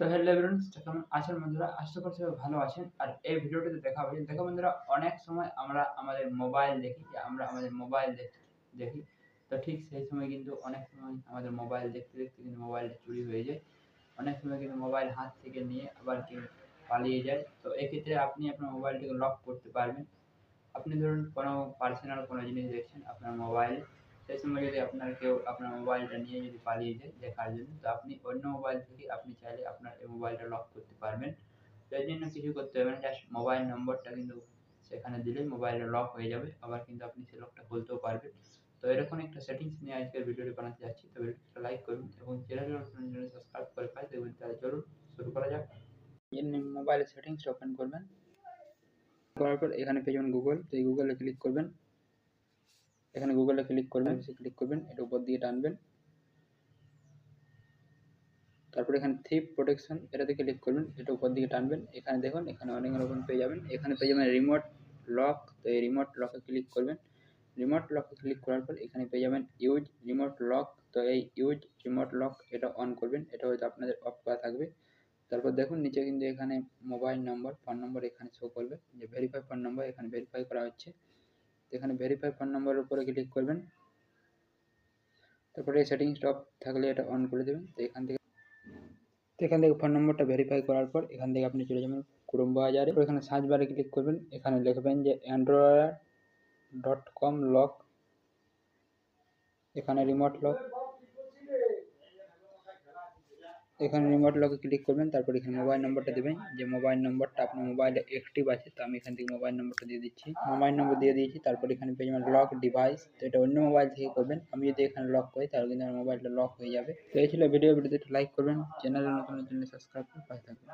তো hello everyone কেমন আছেন বন্ধুরা? আশা করছি ভালো আছেন। আর এই ভিডিওটিতে দেখা হবে দেখো বন্ধুরা, অনেক সময় আমরা আমাদের মোবাইল দেখি আমরা আমাদের মোবাইল দেখি তো ঠিক সেই সময় কিন্তু অনেক সময় আমাদের মোবাইল দেখতে দেখতে কিন্তু মোবাইলটা চুরি হয়ে যায়। অনেক সময় কিন্তু মোবাইল হাত থেকে নিয়ে আবার কেউ পালিয়ে যায়। তো এক্ষেত্রে আপনি আপনার মোবাইলটিকে লক করতে পারবেন। আপনি ধরুন কোনো পার্সোনাল কোনো জিনিস দেখছেন আপনার মোবাইলে সেই সময় যদি আপনার কেউ আপনার মোবাইলটা নিয়ে যদি পালিয়ে যায় দেখার জন্য, তো আপনি অন্য মোবাইল থেকে আপনি চাইলে আপনার এই মোবাইলটা লক করতে পারবেন। এর জন্য কিছু করতে হবে না জাস্ট মোবাইল নম্বরটা কিন্তু সেখানে দিলেই মোবাইলটা লক হয়ে যাবে, আবার কিন্তু আপনি সেই লকটা খুলতেও পারবেন। তো এরকম একটা সেটিংস নিয়ে আজকের ভিডিওটি বানাতে যাচ্ছি। তো ভিডিওটা লাইক করুন এবং চ্যানেলটি সাবস্ক্রাইব করে পাই দেখবেন তাহলে চলুন শুরু করা যাক। মোবাইলের সেটিংসটা ওপেন করবেন। করার পর এখানে পেয়ে যাবেন গুগল তো এই গুগলে ক্লিক করবেন। এখানে গুগলে ক্লিক করবেন ক্লিক করবেন এটা উপর দিয়ে টানবেন। তারপরে এখানে থিপ প্রোটেকশন এটাতে ক্লিক করবেন এটা উপর দিকে টানবেন। এখানে দেখুন এখানে অনেক রকম পেয়ে যাবেন। এখানে পেয়ে যাবেন রিমোট লক তো এই রিমোট লকে ক্লিক করবেন। রিমোট লকে ক্লিক করার পর এখানে পেয়ে যাবেন ইউজ রিমোট লক তো এই ইউজ রিমোট লক এটা অন করবেন এটা হয়তো আপনাদের অফ করা থাকবে। তারপর দেখুন নিচে কিন্তু এখানে মোবাইল নম্বর ফোন নম্বর এখানে শো করবে যে ভেরিফাই ফোন নম্বর এখানে ভেরিফাই করা হচ্ছে। এখানে ভেরিফাই ফোন নম্বরের উপরে ক্লিক করবেন। তারপরে সেটিংস টপ থাকলে এটা অন করে দেবেন। তো এখান থেকে তো এখান থেকে ফোন নম্বরটা ভেরিফাই করার পর এখান থেকে আপনি চলে যাবেন ক্রোম বাজারে। এখানে সার্চ বারে ক্লিক করবেন। এখানে লিখবেন যে অ্যান্ড্রয়েড ডট কম লক এখানে রিমোট লক এখানে রিমোট লকে ক্লিক করবেন, তারপর এখানে মোবাইল নম্বরটা দেবেন। যে মোবাইল নম্বরটা আপনার মোবাইলে অ্যাক্টিভ আছে, তো আমি এখান থেকে মোবাইল নম্বরটা দিয়ে দিচ্ছি। মোবাইল নম্বর দিয়ে দিয়েছি, তারপর এখানে পেয়ে যাবেন লক ডিভাইস তো এটা অন্য মোবাইল থেকে করবেন। আমি যদি এখানে লক করি, তাহলে কিন্তু আমার মোবাইলটা লক হয়ে যাবে। তো এই ছিল ভিডিও ভিডিওতে লাইক করবেন। চ্যানেলে নতুন চ্যানেল সাবস্ক্রাইব করে পাশে থাকবেন।